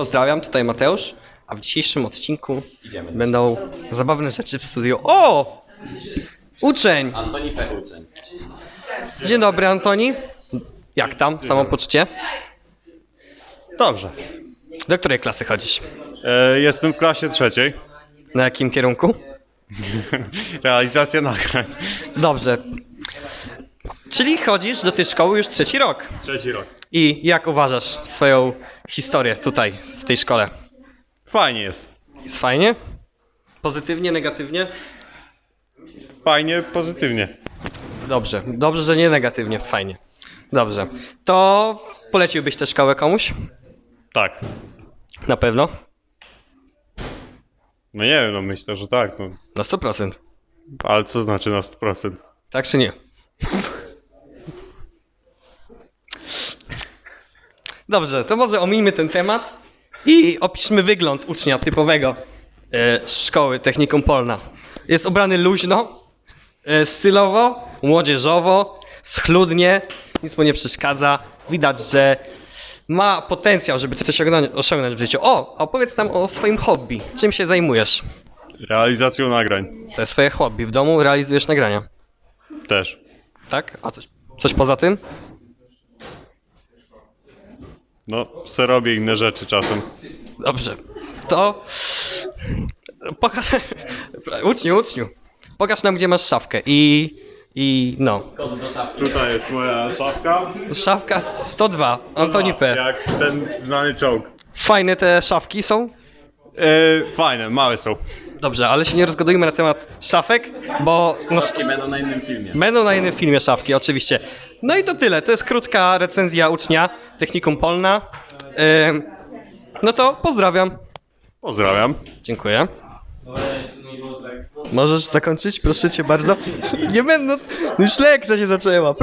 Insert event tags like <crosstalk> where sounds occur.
Pozdrawiam, tutaj Mateusz, a w dzisiejszym odcinku Idziemy. będą zabawne rzeczy w studiu. O! Uczeń! Antoni Pechuceń. Dzień dobry, Antoni. Jak tam? Samopoczucie? Dobrze. Do której klasy chodzisz? E, jestem w klasie trzeciej. Na jakim kierunku? <laughs> Realizacja nagrań. Dobrze. Czyli chodzisz do tej szkoły już trzeci rok. Trzeci rok. I jak uważasz swoją historię tutaj, w tej szkole? Fajnie jest. Jest fajnie? Pozytywnie, negatywnie? Fajnie, pozytywnie. Dobrze, dobrze, że nie negatywnie, fajnie. Dobrze. To poleciłbyś tę szkołę komuś? Tak. Na pewno? No nie wiem, no myślę, że tak. No. Na 100%. Ale co znaczy na 100%? Tak czy nie? Dobrze, to może omijmy ten temat i opiszmy wygląd ucznia typowego e, szkoły Technikum Polna. Jest ubrany luźno, e, stylowo, młodzieżowo, schludnie, nic mu nie przeszkadza. Widać, że ma potencjał, żeby coś osiągnąć, osiągnąć w życiu. O, opowiedz nam o swoim hobby. Czym się zajmujesz? Realizacją nagrań. To jest twoje hobby. W domu realizujesz nagrania. Też. Tak? A coś, coś poza tym? No, se robię inne rzeczy czasem. Dobrze. To. Pokaż. <laughs> Uczniu, uczniu. Pokaż nam, gdzie masz szafkę. I. I. No. Tutaj jest moja szafka. Szafka 102. Antoni P. Jak ten znany czołg. Fajne te szafki są? E, fajne, małe są. Dobrze, ale się nie rozgadujmy na temat szafek, bo. No, Szafki będą na innym filmie. będą na innym filmie szafki, oczywiście. No i to tyle. To jest krótka recenzja ucznia Technikum Polna. Ym, no to pozdrawiam. Pozdrawiam. Dziękuję. Możesz zakończyć, proszę cię bardzo. Nie będę. Już lekcja się zaczęła.